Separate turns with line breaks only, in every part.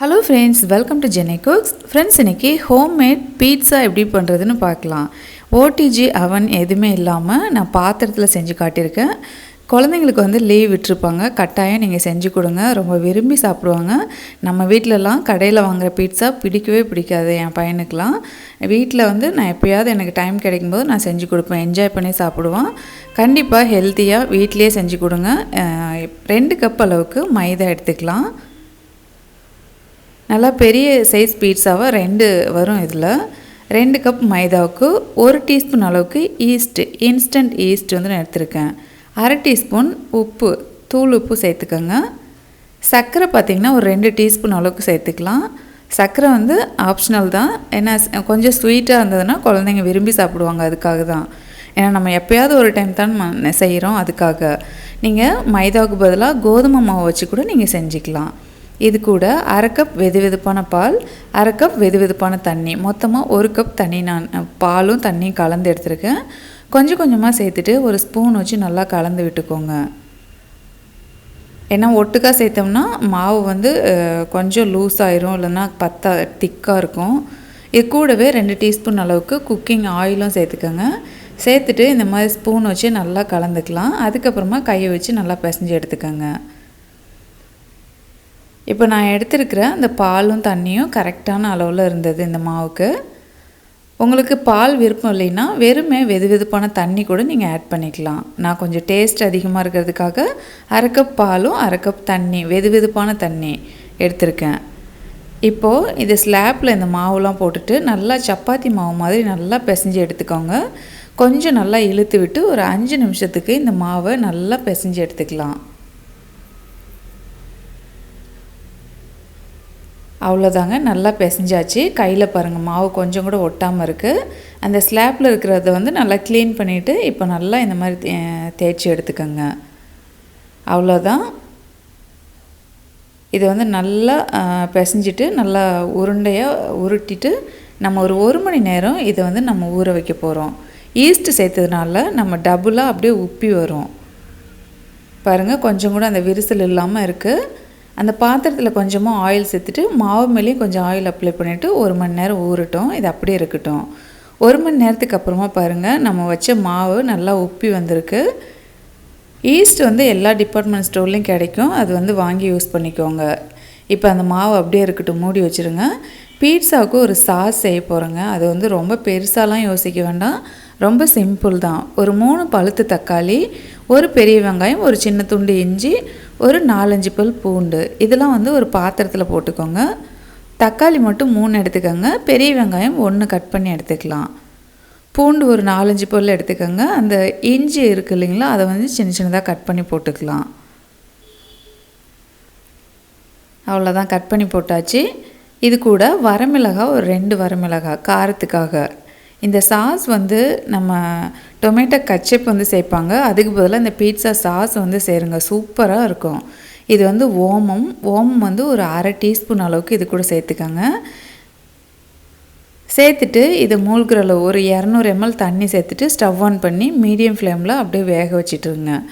Hello friends welcome to Jeni cooks friends இன்றைக்கி homemade pizza எப்படி பண்ணுறதுன்னு பார்க்கலாம். ஓடிஜி அவன் எதுவுமே இல்லாமல் நான் பாத்திரத்தில் செஞ்சு காட்டியிருக்கேன். குழந்தைங்களுக்கு வந்து லீவ் விட்டுருப்பாங்க. கட்டாயம் நீங்கள் செஞ்சு கொடுங்க. ரொம்ப விரும்பி சாப்பிடுவாங்க. நம்ம வீட்டிலலாம் கடையில் வாங்குகிற பீட்சா பிடிக்கவே பிடிக்காது என் பையனுக்கெலாம் வீட்டில் வந்து நான் எப்போயாவது எனக்கு டைம் கிடைக்கும்போது நான் செஞ்சு கொடுப்பேன். என்ஜாய் பண்ணி சாப்பிடுவான். கண்டிப்பாக ஹெல்த்தியாக வீட்லேயே செஞ்சு கொடுங்க. ரெண்டு கப் அளவுக்கு மைதா எடுத்துக்கலாம். நல்லா பெரிய சைஸ் பீட்ஸாவாக ரெண்டு வரும் இதில். ரெண்டு கப் மைதாவுக்கு ஒரு டீஸ்பூன் அளவுக்கு ஈஸ்ட்டு இன்ஸ்டன்ட் ஈஸ்ட் வந்து நான் எடுத்திருக்கேன். அரை டீஸ்பூன் உப்பு தூள் உப்பு சேர்த்துக்கோங்க. சர்க்கரை பார்த்திங்கன்னா ஒரு ரெண்டு டீஸ்பூன் அளவுக்கு சேர்த்துக்கலாம். சர்க்கரை வந்து ஆப்ஷனல் தான். ஏன்னா கொஞ்சம் ஸ்வீட்டாக இருந்ததுன்னா குழந்தைங்க விரும்பி சாப்பிடுவாங்க அதுக்காக தான். ஏன்னா நம்ம எப்போயாவது ஒரு டைம் தான் செய்கிறோம் அதுக்காக. நீங்கள் மைதாவுக்கு பதிலாக கோதுமை மாவு வச்சு கூட நீங்கள் செஞ்சுக்கலாம். இது கூட அரை கப் வெது வெதுப்பான பால் அரை கப் வெது வெதுப்பான தண்ணி. மொத்தமாக ஒரு கப் தண்ணி நான் பாலும் தண்ணியும் கலந்து எடுத்திருக்கேன். கொஞ்சம் கொஞ்சமாக சேர்த்துட்டு ஒரு ஸ்பூன் வச்சு நல்லா கலந்து விட்டுக்கோங்க. ஏன்னா ஒட்டுக்கா சேர்த்தோம்னா மாவு வந்து கொஞ்சம் லூஸ் ஆயிரும் இல்லைன்னா பத்தா திக்காக இருக்கும். இது கூடவே ரெண்டு டீஸ்பூன் அளவுக்கு குக்கிங் ஆயிலும் சேர்த்துக்கோங்க. சேர்த்துட்டு இந்த மாதிரி ஸ்பூன் வச்சு நல்லா கலந்துக்கலாம். அதுக்கப்புறமா கையை வச்சு நல்லா பிசைஞ்சு எடுத்துக்கோங்க. இப்போ நான் எடுத்திருக்கிற அந்த பாலும் தண்ணியும் கரெக்டான அளவில் இருந்தது இந்த மாவுக்கு. உங்களுக்கு பால் விருப்பம் இல்லைன்னா வெறுமே வெது வெதுப்பான தண்ணி கூட நீங்கள் ஆட் பண்ணிக்கலாம். நான் கொஞ்சம் டேஸ்ட் அதிகமாக இருக்கிறதுக்காக அரை கப் பாலும் அரை கப் தண்ணி வெது வெதுப்பான தண்ணி எடுத்திருக்கேன். இப்போது இது ஸ்லாப்பில் இந்த மாவுலாம் போட்டுட்டு நல்லா சப்பாத்தி மாவு மாதிரி நல்லா பிசைஞ்சு எடுத்துக்கோங்க. கொஞ்சம் நல்லா இழுத்து விட்டு ஒரு அஞ்சு நிமிஷத்துக்கு இந்த மாவை நல்லா பிசைஞ்சு எடுத்துக்கலாம். அவ்வளோதாங்க நல்லா பிசைஞ்சாச்சு. கையில் பாருங்கள் மாவு கொஞ்சம் கூட ஒட்டாமல் இருக்குது அந்த ஸ்லாப்பில் இருக்கிறத வந்து நல்லா க்ளீன் பண்ணிவிட்டு இப்போ நல்லா இந்த மாதிரி தே- தேய்ச்சி எடுத்துக்கோங்க. அவ்வளோதான். இதை வந்து நல்லா பிசைஞ்சிட்டு நல்லா உருண்டையாக உருட்டிட்டு நம்ம ஒரு ஒரு மணி நேரம் இதை வந்து நம்ம ஊற வைக்க போகிறோம் ஈஸ்ட் சேர்த்ததுனால நம்ம டபுளாக அப்படியே உப்பி வரும். பாருங்கள் கொஞ்சம் கூட அந்த விரிசல் இல்லாமல் இருக்குது அந்த பாத்திரத்தில் கொஞ்சமாக ஆயில் சேர்த்துட்டு மாவு மேலேயும் கொஞ்சம் ஆயில் அப்ளை பண்ணிவிட்டு ஒரு மணி நேரம் ஊறட்டும். இது அப்படியே இருக்கட்டும். ஒரு மணி நேரத்துக்கு அப்புறமா பாருங்கள் நம்ம வச்ச மாவு நல்லா உப்பி வந்திருக்கு. ஈஸ்ட் வந்து எல்லா டிபார்ட்மெண்ட் ஸ்டோர்லேயும் கிடைக்கும். அது வந்து வாங்கி யூஸ் பண்ணிக்கோங்க. இப்போ அந்த மாவு அப்படியே இருக்கட்டும். மூடி வச்சுருங்க. பீட்சாவுக்கு ஒரு சாஸ் செய்ய போகிறேங்க அது வந்து ரொம்ப பெருசாலாம் யோசிக்க வேண்டாம். ரொம்ப சிம்பிள் தான். ஒரு மூணு பழுத்து தக்காளி ஒரு பெரிய வெங்காயம் ஒரு சின்ன துண்டு இஞ்சி ஒரு நாலஞ்சு பல் பூண்டு. இதெல்லாம் வந்து ஒரு பாத்திரத்தில் போட்டுக்கோங்க. தக்காளி மட்டும் மூணு எடுத்துக்கோங்க. பெரிய வெங்காயம் ஒன்று கட் பண்ணி எடுத்துக்கலாம். பூண்டு ஒரு நாலஞ்சு பல் எடுத்துக்கோங்க. அந்த இஞ்சி இருக்கு இல்லைங்களா அதை வந்து சின்ன சின்னதாக கட் பண்ணி போட்டுக்கலாம். அவ்வளோதான் கட் பண்ணி போட்டாச்சு. இது கூட வரமிளகாய் ஒரு ரெண்டு வரமிளகாய் காரத்துக்காக. இந்த சாஸ் வந்து நம்ம டொமேட்டோ கச்சப் வந்து சேர்ப்பாங்க. அதுக்கு பதிலாக இந்த பீட்சா சாஸ் வந்து சேருங்க. சூப்பராக இருக்கும். இது வந்து ஓமம். ஓமம் வந்து ஒரு அரை டீஸ்பூன் அளவுக்கு இது கூட சேர்த்துக்கோங்க. சேர்த்துட்டு இதை மூழ்கிற அளவு ஒரு இரநூறு எம்எல் தண்ணி சேர்த்துட்டு ஸ்டவ் ஆன் பண்ணி மீடியம் ஃப்ளேமில் அப்படியே வேக வச்சிட்டுருங்க.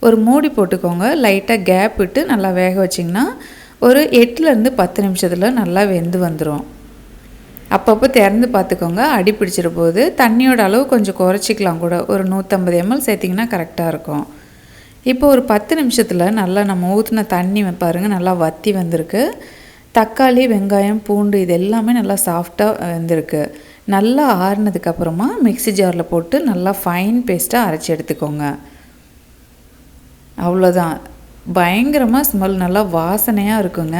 ஒரு மூடி போட்டுக்கோங்க. லைட்டாக கேப் விட்டு நல்லா வேக வச்சிங்கன்னா ஒரு எட்டுலேருந்து பத்து நிமிஷத்தில் நல்லா வெந்து வந்துடும் அப்பப்போ திறந்து பார்த்துக்கோங்க. அடி பிடிச்சிட போது தண்ணியோட அளவு கொஞ்சம் குறைச்சிக்கலாம் கூட. ஒரு நூற்றம்பது எம்எல் சேர்த்திங்கன்னா கரெக்டாக இருக்கும். இப்போ ஒரு பத்து நிமிஷத்தில் நல்லா நம்ம ஊற்றின தண்ணி பாருங்கள் நல்லா வத்தி வந்திருக்கு. தக்காளி வெங்காயம் பூண்டு இது எல்லாமே நல்லா சாஃப்டாக வெந்திருக்கு. நல்லா ஆறுனதுக்கு அப்புறமா மிக்ஸி ஜாரில் போட்டு நல்லா ஃபைன் பேஸ்ட்டாக அரைச்சி எடுத்துக்கோங்க. அவ்வளோதான் பயங்கரமாக ஸ்மெல் நல்லா வாசனையாக இருக்குங்க.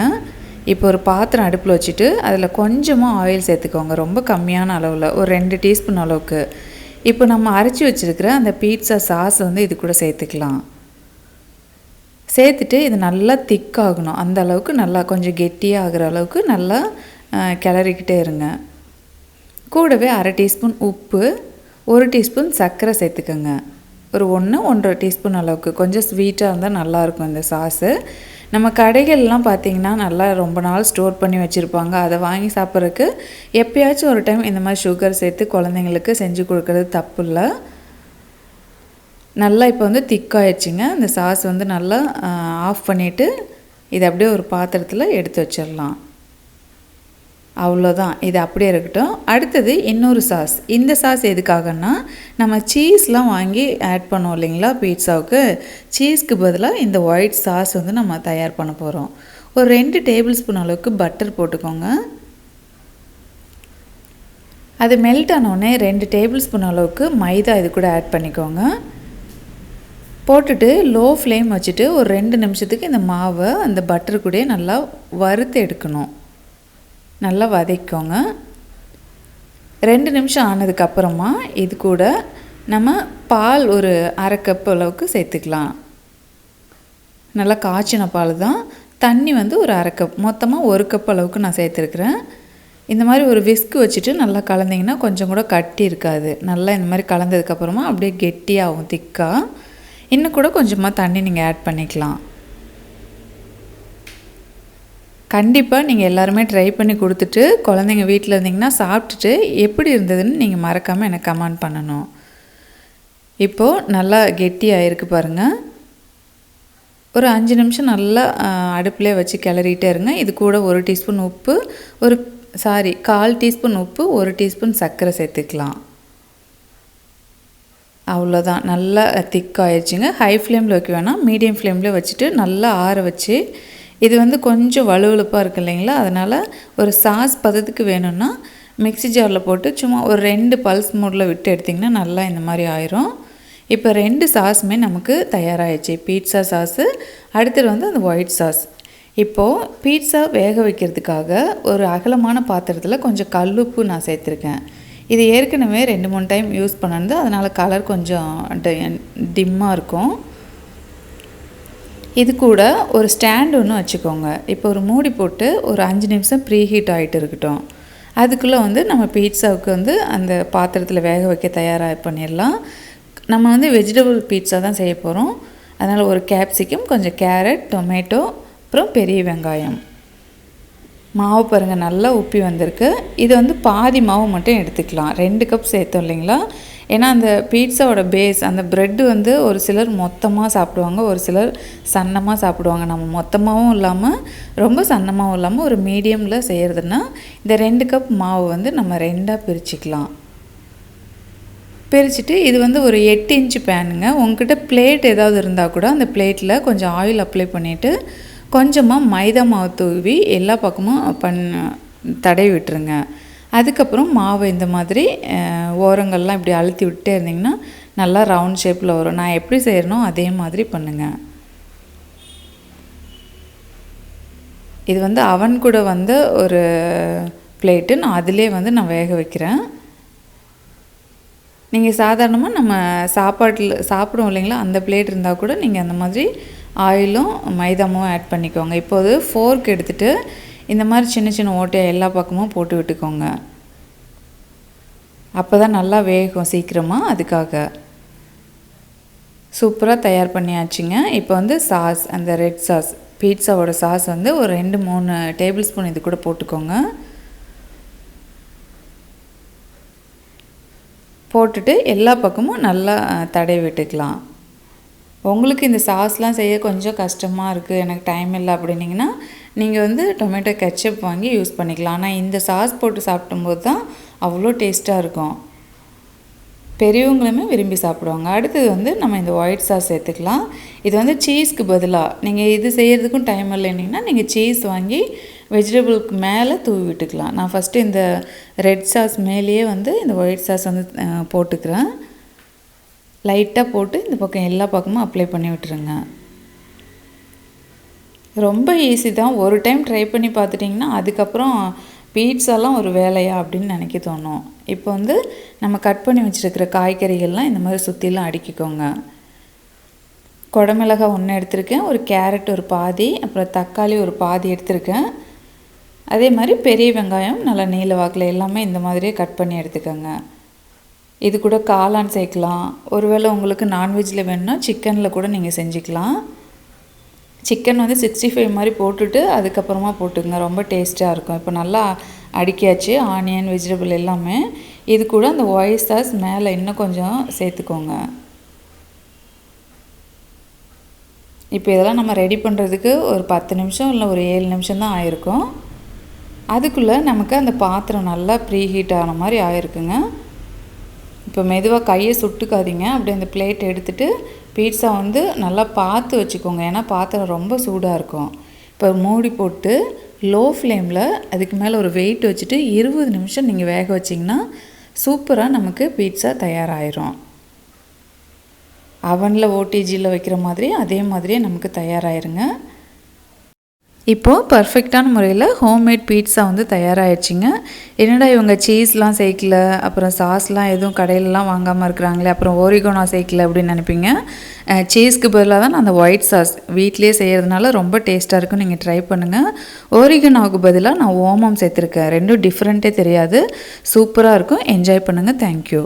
இப்போ ஒரு பாத்திரம் அடுப்பில் வச்சுட்டு அதில் கொஞ்சமாக ஆயில் சேர்த்துக்கோங்க. ரொம்ப கம்மியான அளவில். ஒரு ரெண்டு டீஸ்பூன் அளவுக்கு. இப்போ நம்ம அரைச்சி வச்சிருக்கிற அந்த பீட்சா சாஸ் வந்து இது கூட சேர்த்துக்கலாம். சேர்த்துட்டு இது நல்லா திக்காகணும் அந்த அளவுக்கு நல்லா கொஞ்சம் கெட்டியாக ஆகிற அளவுக்கு நல்லா கிளறிக்கிட்டே இருங்க. கூடவே அரை டீஸ்பூன் உப்பு ஒரு டீஸ்பூன் சர்க்கரை சேர்த்துக்கோங்க. ஒரு ஒன்று ஒன்றரை டீஸ்பூன் அளவுக்கு. கொஞ்சம் ஸ்வீட்டாக இருந்தால் நல்லாயிருக்கும் இந்த சாஸு நம்ம கடைகள்லாம் பார்த்திங்கன்னா நல்லா ரொம்ப நாள் ஸ்டோர் பண்ணி வச்சுருப்பாங்க. அதை வாங்கி சாப்பிட்றதுக்கு எப்பயாச்சும் ஒரு டைம் இந்த மாதிரி சுகர் சேர்த்து குழந்தைங்களுக்கு செஞ்சு கொடுக்கறது தப்பு இல்லை நல்லா இப்போ வந்து திக்காயிடுச்சுங்க இந்த சாஸ் வந்து நல்லா ஆஃப் பண்ணிவிட்டு இதை அப்படியே ஒரு பாத்திரத்தில் எடுத்து வச்சிடலாம். அவ்வளோதான். இது அப்படியே இருக்கட்டும். அடுத்தது இன்னொரு சாஸ் இந்த சாஸ் எதுக்காகன்னா நம்ம சீஸ்லாம் வாங்கி ஆட் பண்ணோம் இல்லைங்களா பீட்சாவுக்கு சீஸ்க்கு பதிலாக இந்த ஒயிட் சாஸ் வந்து நம்ம தயார் பண்ண போகிறோம் ஒரு ரெண்டு டேபிள் ஸ்பூன் அளவுக்கு பட்டர் போட்டுக்கோங்க. அது மெல்ட் ஆனோடனே ரெண்டு டேபிள் ஸ்பூன் அளவுக்கு மைதா இது கூட ஆட் பண்ணிக்கோங்க. போட்டுட்டு லோ ஃப்ளேம் வச்சுட்டு ஒரு ரெண்டு நிமிஷத்துக்கு இந்த மாவை அந்த பட்டர் கூட நல்லா வறுத்து எடுக்கணும். நல்லா வதக்கிக்கோங்க. ரெண்டு நிமிஷம் ஆனதுக்கப்புறமா இது கூட நம்ம பால் ஒரு அரை கப் அளவுக்கு சேர்த்துக்கலாம். நல்லா காய்ச்சின பால் தான். தண்ணி வந்து ஒரு அரை கப் மொத்தமாக ஒரு கப் அளவுக்கு நான் சேர்த்துருக்குறேன். இந்த மாதிரி ஒரு விஸ்கு வச்சுட்டு நல்லா கலந்திங்கன்னா கொஞ்சம் கூட கட்டி இருக்காது. நல்லா இந்த மாதிரி கலந்ததுக்கப்புறமா அப்படியே கெட்டியாகும் திக்காக இன்னும் கூட கொஞ்சமாக தண்ணி நீங்கள் ஆட் பண்ணிக்கலாம். கண்டிப்பாக நீங்கள் எல்லாருமே ட்ரை பண்ணி கொடுத்துட்டு குழந்தைங்க வீட்டில் இருந்தீங்கன்னா சாப்பிட்டுட்டு எப்படி இருந்ததுன்னு நீங்கள் மறக்காமல் எனக்கு கமெண்ட் பண்ணணும். இப்போது நல்லா கெட்டி ஆகிருக்கு பாருங்கள் ஒரு அஞ்சு நிமிஷம் நல்லா அடுப்பிலே வச்சு கிளறிட்டே இருங்க. இது கூட ஒரு டீஸ்பூன் உப்பு ஒரு சாரி கால் டீஸ்பூன் உப்பு ஒரு டீஸ்பூன் சர்க்கரை சேர்த்துக்கலாம். அவ்வளோதான் நல்லா திக்காயிடுச்சுங்க ஹை ஃப்ளேமில் வைக்க வேணாம். மீடியம் ஃப்ளேமில் வச்சுட்டு நல்லா ஆற வச்சு இது வந்து கொஞ்சம் வலுவலுப்பாக இருக்குது இல்லைங்களா? அதனால் ஒரு சாஸ் பதத்துக்கு வேணும்னா மிக்ஸி ஜாரில் போட்டு சும்மா ஒரு ரெண்டு பல்ஸ் மூடில் விட்டு எடுத்திங்கன்னா நல்லா இந்த மாதிரி ஆயிரும். இப்போ ரெண்டு சாஸுமே நமக்கு தயாராகிடுச்சு பீட்சா சாஸு அடுத்தது வந்து அந்த ஒயிட் சாஸ். இப்போது பீட்சா வேக வைக்கிறதுக்காக ஒரு அகலமான பாத்திரத்தில் கொஞ்சம் கல்லுப்பு நான் சேர்த்துருக்கேன். இது ஏற்கனவே ரெண்டு மூணு டைம் யூஸ் பண்ணது அதனால் கலர் கொஞ்சம் டிம்மாக இருக்கும். இது கூட ஒரு ஸ்டாண்ட் ஒன்று வச்சுக்கோங்க. இப்போ ஒரு மூடி போட்டு ஒரு அஞ்சு நிமிஷம் ப்ரீ ஹீட் ஆகிட்டு இருக்கட்டும். அதுக்குள்ளே வந்து நம்ம பீட்சாவுக்கு வந்து அந்த பாத்திரத்தில் வேக வைக்க தயாராக பண்ணிடலாம். நம்ம வந்து வெஜிடபிள் பீட்சா தான் செய்ய போகிறோம் அதனால் ஒரு கேப்சிகம் கொஞ்சம் கேரட் டொமேட்டோ அப்புறம் பெரிய வெங்காயம். மாவு பாருங்கள் நல்லா உப்பி வந்திருக்கு. இது வந்து பாதி மாவு மட்டும் எடுத்துக்கலாம். ரெண்டு கப் சேர்த்தோம் இல்லைங்களா? ஏன்னா அந்த பீட்சாவோட பேஸ் அந்த ப்ரெட்டு வந்து ஒரு சிலர் மொத்தமாக சாப்பிடுவாங்க ஒரு சிலர் சன்னமாக சாப்பிடுவாங்க. நம்ம மொத்தமாகவும் இல்லாமல் ரொம்ப சன்னமாகவும் இல்லாமல் ஒரு மீடியமில் செய்கிறதுனா இந்த ரெண்டு கப் மாவு வந்து நம்ம ரெண்டாக பிரிச்சுக்கலாம். பிரிச்சுட்டு இது வந்து ஒரு எட்டு இன்ச்சு பேனுங்க உங்ககிட்ட பிளேட் ஏதாவது இருந்தால் கூட அந்த பிளேட்டில் கொஞ்சம் ஆயில் அப்ளை பண்ணிவிட்டு கொஞ்சமாக மைதா மாவு தூவி எல்லா பக்கமும் பண்ண தடவி விட்டுருங்க. அதுக்கப்புறம் மாவு இந்த மாதிரி ஓரங்கள்லாம் இப்படி அழுத்தி விட்டே இருந்திங்கன்னா நல்லா ரவுண்ட் ஷேப்பில் வரும். நான் எப்படி செய்கிறனோ அதே மாதிரி பண்ணுங்கள் இது வந்து அவன் கூட வந்து ஒரு பிளேட்டு நான் அதிலே வந்து நான் வேக வைக்கிறேன். நீங்கள் சாதாரணமாக நம்ம சாப்பாட்டில் சாப்பிடுவோம் இல்லைங்களா? அந்த பிளேட் இருந்தால் கூட நீங்கள் அந்த மாதிரி ஆயிலும் மைதாமும் ஆட் பண்ணிக்கோங்க. இப்போது ஃபோர்க் எடுத்துகிட்டு இந்த மாதிரி சின்ன சின்ன ஓட்டையை எல்லா பக்கமும் போட்டு விட்டுக்கோங்க. அப்போ தான் நல்லா வேகும் சீக்கிரமாக அதுக்காக. சூப்பராக தயார் பண்ணியாச்சுங்க. இப்போ வந்து சாஸ் அந்த ரெட் சாஸ் பீட்சாவோட சாஸ் வந்து ஒரு ரெண்டு மூணு டேபிள் ஸ்பூன் இது கூட போட்டுக்கோங்க. போட்டுட்டு எல்லா பக்கமும் நல்லா தடவி விட்டுக்கலாம். உங்களுக்கு இந்த சாஸ்லாம் செய்ய கொஞ்சம் கஷ்டமாக இருக்குது எனக்கு டைம் இல்லை அப்படின்னிங்கன்னா நீங்கள் வந்து டொமேட்டோ கெச்சப் வாங்கி யூஸ் பண்ணிக்கலாம். ஆனால் இந்த சாஸ் போட்டு சாப்பிடும்போது தான் அவ்வளோ டேஸ்ட்டாக இருக்கும். பெரியவங்களுமே விரும்பி சாப்பிடுவாங்க. அடுத்தது வந்து நம்ம இந்த ஒயிட் சாஸ் சேர்த்துக்கலாம். இது வந்து சீஸ்க்கு பதிலாக நீங்கள் இது செய்கிறதுக்கும் டைம் இல்லைன்னா நீங்கள் சீஸ் வாங்கி வெஜிடபிளுக்கு மேலே தூவி விட்டுக்கலாம். நான் ஃபஸ்ட்டு இந்த ரெட் சாஸ் மேலேயே வந்து இந்த ஒயிட் சாஸ் வந்து போட்டுக்கிறேன். லைட்டாக போட்டு இந்த பக்கம் எல்லா பக்கமும் அப்ளை பண்ணி விட்டுருங்க. ரொம்ப ஈஸி தான். ஒரு டைம் ட்ரை பண்ணி பார்த்துட்டிங்கன்னா அதுக்கப்புறம் பீட்ஸாலாம் ஒரு வேலையா அப்படின்னு நினைக்க தோணும். இப்போ வந்து நம்ம கட் பண்ணி வச்சுருக்கிற காய்கறிகள்லாம் இந்த மாதிரி சுற்றிலாம் அடுக்கிக்கோங்க. குடமிளகாய் ஒன்று எடுத்திருக்கேன். ஒரு கேரட் ஒரு பாதி அப்புறம் தக்காளி ஒரு பாதி எடுத்திருக்கேன். அதே மாதிரி பெரிய வெங்காயம் நல்லா நீல வாக்கில் எல்லாமே இந்த மாதிரியே கட் பண்ணி எடுத்துக்கோங்க. இது கூட காளான் சேர்க்கலாம். ஒருவேளை உங்களுக்கு நான்வெஜ்ஜில் வேணும்னா சிக்கனில் கூட நீங்கள் செஞ்சுக்கலாம். சிக்கன் வந்து சிக்ஸ்டி ஃபைவ் மாதிரி போட்டுட்டு அதுக்கப்புறமா போட்டுங்க ரொம்ப டேஸ்ட்டாக இருக்கும். இப்போ நல்லா அடிக்காச்சு ஆனியன் வெஜிடபிள் எல்லாமே. இது கூட அந்த ஒயிட் சாஸ் மேலே இன்னும் கொஞ்சம் சேர்த்துக்கோங்க. இப்போ இதெல்லாம் நம்ம ரெடி பண்ணுறதுக்கு ஒரு பத்து நிமிஷம் இல்லை ஒரு ஏழு நிமிஷம் தான் ஆயிருக்கும். அதுக்குள்ளே நமக்கு அந்த பாத்திரம் நல்லா ப்ரீ ஹீட் ஆன மாதிரி ஆயிருக்குங்க. இப்போ மெதுவாக கையை சுட்டுக்காதீங்க. அப்படியே அந்த பிளேட் எடுத்துகிட்டு பீட்சா வந்து நல்லா பார்த்து வச்சுக்கோங்க. ஏன்னா பாத்திரம் ரொம்ப சூடாக இருக்கும். இப்போ மூடி போட்டு லோ ஃப்ளேமில் அதுக்கு மேலே ஒரு வெயிட் வச்சுட்டு இருபது நிமிஷம் நீங்கள் வேக வச்சிங்கன்னா சூப்பராக நமக்கு பீட்சா தயாராகிரும் அவனில் ஓடிஜியில் வைக்கிற மாதிரி அதே மாதிரியே நமக்கு தயாராகிருங்க இப்போது பர்ஃபெக்டான முறையில் ஹோம்மேட் பீட்சா வந்து தயாராகிடுச்சிங்க என்னடா இவங்க சீஸ்லாம் சேர்க்கல அப்புறம் சாஸ்லாம் எதுவும் கடையிலலாம் வாங்காமல் இருக்கிறாங்களே அப்புறம் ஓரிகோனா சேர்க்கல அப்படின்னு நினைப்பீங்க. சீஸ்க்கு பதிலாக தான் நான் அந்த ஒயிட் சாஸ் வீட்லேயே செய்கிறதுனால ரொம்ப டேஸ்ட்டாக இருக்கும் நீங்கள் ட்ரை பண்ணுங்கள் ஓரிகோனாவுக்கு பதிலாக நான் ஓமம் சேர்த்துருக்கேன். ரெண்டும் டிஃப்ரெண்ட்டே தெரியாது. சூப்பராக இருக்கும். என்ஜாய் பண்ணுங்கள் தேங்க்யூ